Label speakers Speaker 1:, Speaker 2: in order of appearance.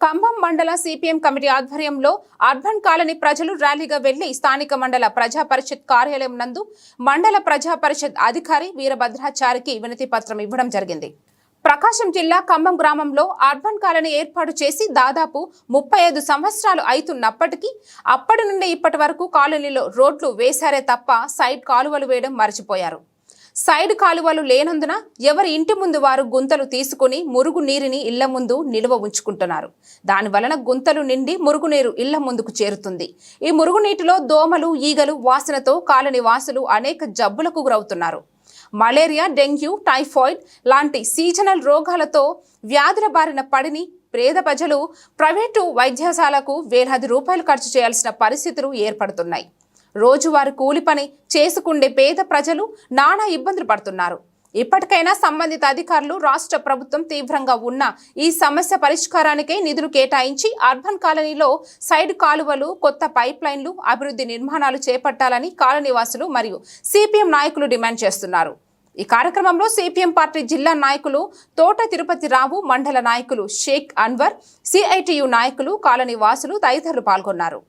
Speaker 1: ఖమ్మం మండల CPM committee ఆధ్వర్యంలో urban colony ప్రజలు ర్యాలీగా వెళ్ళి స్థానిక మండల ప్రజా పరిషత్ కార్యాలయం నందు మండల ప్రజా పరిషత్ అధికారి వీరభద్రాచారికి వినతి పత్రం ఇవ్వడం జరిగింది. ప్రకాశం జిల్లా ఖమ్మం గ్రామంలో అర్బన్ కాలనీ ఏర్పాటు చేసి దాదాపు ముప్పై ఐదు సంవత్సరాలు అవుతున్నప్పటికీ అప్పటి నుండి ఇప్పటి వరకు కాలనీలో రోడ్లు వేశారే తప్ప సైడ్ కాలువలు వేయడం మర్చిపోయారు. సైడ్ కాలువలు లేనందున ఎవరి ఇంటి ముందు వారు గుంతలు తీసుకుని మురుగు నీరుని ఇళ్ళ ముందు నిల్వ ఉంచుకుంటున్నారు. దాని వలన గుంతలు నిండి మురుగునీరు ఇళ్ళ ముందుకు చేరుతుంది. ఈ మురుగునీటిలో దోమలు ఈగలు వాసనతో కాలనీ వాసులు అనేక జబ్బులకు గురవుతున్నారు. మలేరియా డెంగ్యూ టైఫాయిడ్ లాంటి సీజనల్ రోగాలతో వ్యాధుల బారిన పడిని పేద ప్రజలు ప్రైవేటు వైద్యశాలకు వేలాది రూపాయలు ఖర్చు చేయాల్సిన పరిస్థితులు ఏర్పడుతున్నాయి. రోజువారి కూలి పని చేసుకుండే పేద ప్రజలు నానా ఇబ్బందులు పడుతున్నారు. ఇప్పటికైనా సంబంధిత అధికారులు రాష్ట్ర ప్రభుత్వం తీవ్రంగా ఉన్న ఈ సమస్య పరిష్కారానికై నిధులు కేటాయించి అర్బన్ కాలనీలో సైడ్ కాలువలు కొత్త పైప్ లైన్లు అభివృద్ధి నిర్మాణాలు చేపట్టాలని కాలనీవాసులు మరియు సిపిఎం నాయకులు డిమాండ్ చేస్తున్నారు. ఈ కార్యక్రమంలో సిపిఎం పార్టీ జిల్లా నాయకులు తోట తిరుపతి రావు మండల నాయకులు షేక్ అన్వర్ సిఐటియు నాయకులు కాలనీ వాసులు తదితరులు పాల్గొన్నారు.